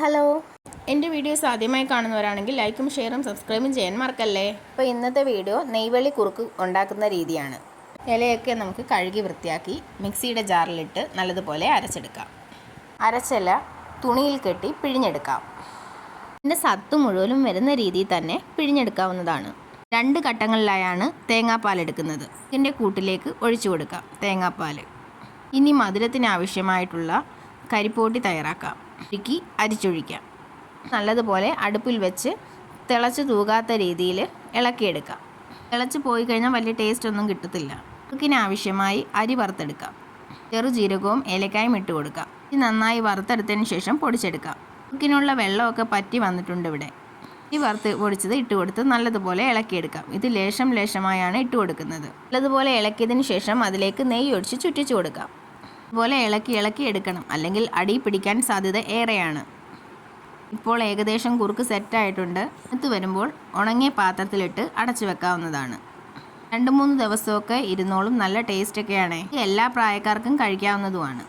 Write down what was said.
Hello. എന്റെ videos ആദ്യമായി കാണുന്നവരാണെങ്കിൽ ലൈക്കും ഷെയറും സബ്സ്ക്രൈബും ചെയ്യാൻ മറക്കല്ലേ? അപ്പോൾ ഇന്നത്തെ വീഡിയോ നെയ്വെള്ളി കുറുക്ക് ഉണ്ടാക്കുന്ന രീതിയാണ്. ഇലയൊക്കെ നമുക്ക് കഴുകി വൃത്തിയാക്കി മിക്സിയുടെ ജാറിലിട്ട് നല്ലതുപോലെ അരച്ചെടുക്കാം. അരച്ചില തുണിയിൽ കെട്ടി പിഴിഞ്ഞെടുക്കാം. ഇതിന്റെ സത്ത് മുഴുവനും വരുന്ന രീതിയിൽ തന്നെ പിഴിഞ്ഞെടുക്കാവുന്നതാണ്. രണ്ട് ഘട്ടങ്ങളിലായാണ് തേങ്ങാപ്പാൽ എടുക്കുന്നത്. ഇതിന്റെ കൂട്ടിലേക്ക് ഒഴിച്ചു കൊടുക്കാം തേങ്ങാപ്പാൽ ഇനി മധുരത്തിന് ആവശ്യമായിട്ടുള്ള കരിപ്പോട്ടി തയ്യാറാക്കാം. ഉരുക്കി അരിച്ചൊഴിക്കാം. നല്ലതുപോലെ അടുപ്പിൽ വെച്ച് തിളച്ച് തൂകാത്ത രീതിയിൽ ഇളക്കിയെടുക്കാം. തിളച്ച് പോയി കഴിഞ്ഞാൽ വലിയ ടേസ്റ്റ് ഒന്നും കിട്ടത്തില്ല. കുക്കിനാവശ്യമായി അരി വറുത്തെടുക്കാം. ചെറുജീരകവും ഏലക്കായും ഇട്ട് കൊടുക്കാം. ഇത് നന്നായി വറുത്തെടുത്തതിന് ശേഷം പൊടിച്ചെടുക്കാം. കുക്കിനുള്ള വെള്ളമൊക്കെ പറ്റി വന്നിട്ടുണ്ട് ഇവിടെ. ഈ വറുത്ത് പൊടിച്ചത് ഇട്ട് കൊടുത്ത് നല്ലതുപോലെ ഇളക്കിയെടുക്കാം. ഇത് ലേശം ലേശമായാണ് ഇട്ട് കൊടുക്കുന്നത്. നല്ലതുപോലെ ഇളക്കിയതിന് ശേഷം അതിലേക്ക് നെയ്യ് ഒഴിച്ച് ചുറ്റിച്ചു കൊടുക്കാം. അതുപോലെ ഇളക്കി ഇളക്കി എടുക്കണം. അല്ലെങ്കിൽ അടി പിടിക്കാൻ സാധ്യത ഏറെയാണ്. ഇപ്പോൾ ഏകദേശം കുറുക്ക് സെറ്റായിട്ടുണ്ട് അടുത്ത് വരുമ്പോൾ ഉണങ്ങിയ പാത്രത്തിലിട്ട് അടച്ചു വെക്കാവുന്നതാണ്. രണ്ട് മൂന്ന് ദിവസമൊക്കെ ഇരുന്നോളും. നല്ല ടേസ്റ്റൊക്കെയാണ് എല്ലാ പ്രായക്കാർക്കും കഴിക്കാവുന്നതുമാണ്.